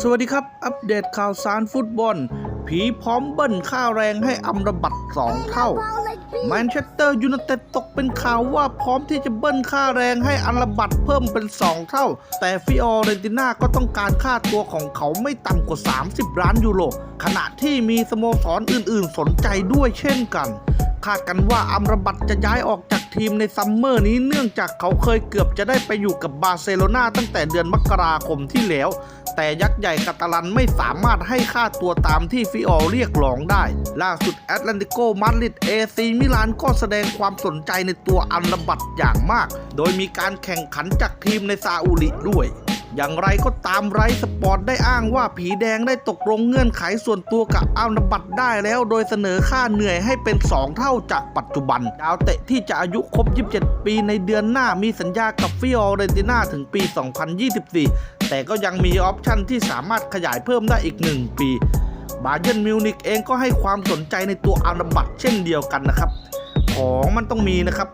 สวัสดีครับ อัปเดตข่าวสารฟุตบอล ผีพร้อมเบิ้ลค่าแรงให้อัมรบัตสองเท่าแมนเชสเตอร์ยูไนเต็ดตกเป็นข่าวว่าพร้อมที่จะเบิ้ลค่าแรงให้อัลบัตเพิ่มเป็น 2 เท่า แต่ฟิออเรนติน่าก็ต้องการค่าตัวของเขาไม่ต่ำกว่า 30 ล้านยูโรขณะที่มีสโมสรอื่น ๆ สนใจด้วยเช่นกันคาดกันว่าอัมรบัตจะย้ายออกจากทีมในซัมเมอร์นี้เนื่องจากเขาเคยเกือบจะได้ไปอยู่กับบาร์เซโลนาตั้งแต่เดือนมกราคมที่แล้ว แต่ยักษ์ใหญ่กาตาลันไม่สามารถให้ค่าตัวตามที่ฟิออเรียกร้องได้ ล่าสุดแอตแลนติโกมาดริดเอซีมิลานก็แสดงความสนใจในตัวอัลบัตอย่างมาก โดยมีการแข่งขันจากทีมในซาอุริด้วย อย่างไรก็ตามไรสปอร์ตได้อ้างว่าผีแดงได้ตกลงเงื่อนไขส่วนตัวกับอัลบัตได้แล้ว โดยเสนอค่าเหนื่อยให้เป็น 2 เท่าจากปัจจุบัน ดาวเตะที่จะอายุครบ 27 ปีในเดือนหน้ามีสัญญากับฟิออเรนติน่าถึงปี 2024 แต่ก็ยังมีออปชั่นที่สามารถขยายเพิ่มได้อีก 1 ปีบาเยิร์นมิวนิกเองก็ให้ความสนใจในตัวอัลบัตเช่นเดียวกันนะครับ ของมันต้องมีนะครับ